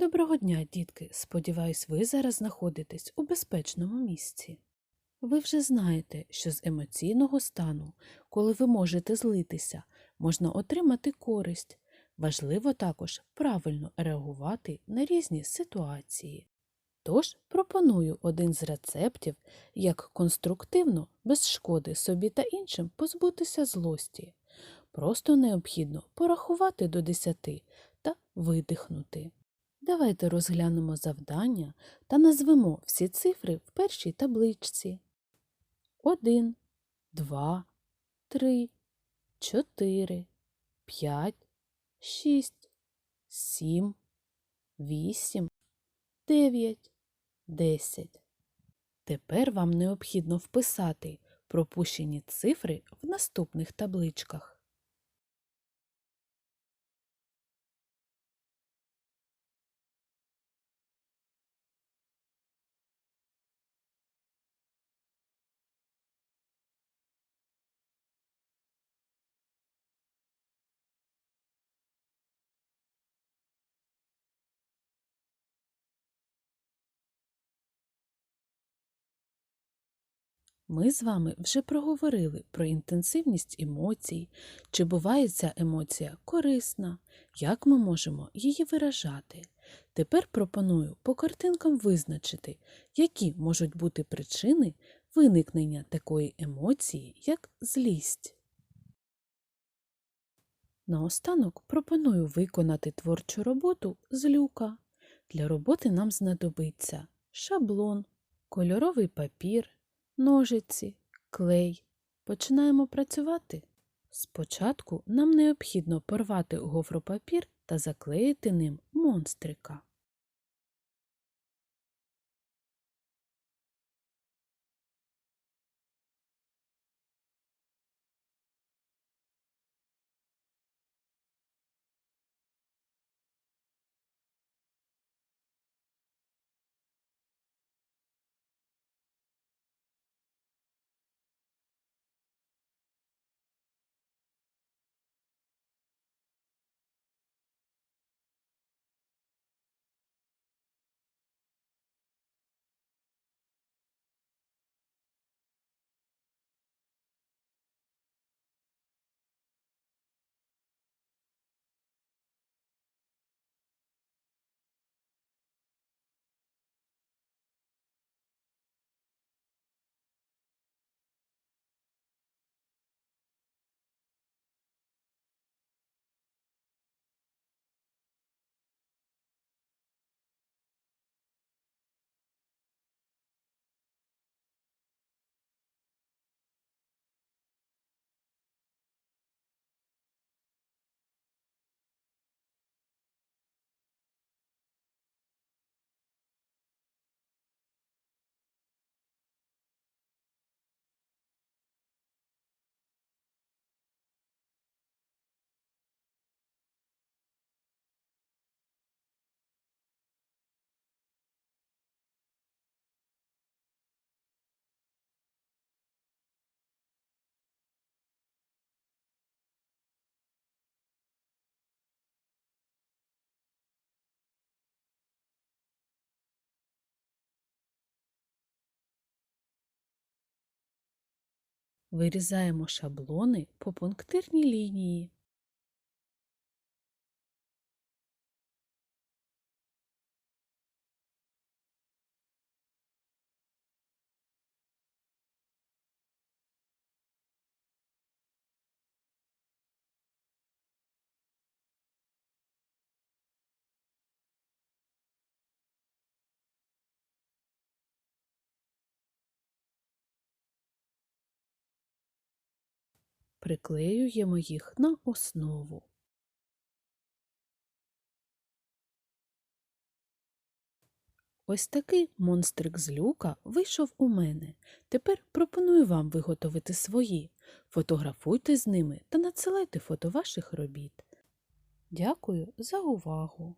Доброго дня, дітки! Сподіваюсь, ви зараз знаходитесь у безпечному місці. Ви вже знаєте, що з емоційного стану, коли ви можете злитися, можна отримати користь. Важливо також правильно реагувати на різні ситуації. Тож пропоную один з рецептів, як конструктивно, без шкоди собі та іншим позбутися злості. Просто необхідно порахувати до 10 та видихнути. Давайте розглянемо завдання та назвемо всі цифри в першій табличці. 1, 2, 3, 4, 5, 6, 7, 8, 9, 10. Тепер вам необхідно вписати пропущені цифри в наступних табличках. Ми з вами вже проговорили про інтенсивність емоцій, чи буває ця емоція корисна, як ми можемо її виражати. Тепер пропоную по картинкам визначити, які можуть бути причини виникнення такої емоції, як злість. Наостанок пропоную виконати творчу роботу з люка. Для роботи нам знадобиться шаблон, кольоровий папір ножиці, клей. Починаємо працювати. Спочатку нам необхідно порвати гофропапір та заклеїти ним монстрика. Вирізаємо шаблони по пунктирній лінії. Приклеюємо їх на основу. Ось такий монстрик з люка вийшов у мене. Тепер пропоную вам виготовити свої. Фотографуйте з ними та надсилайте фото ваших робіт. Дякую за увагу!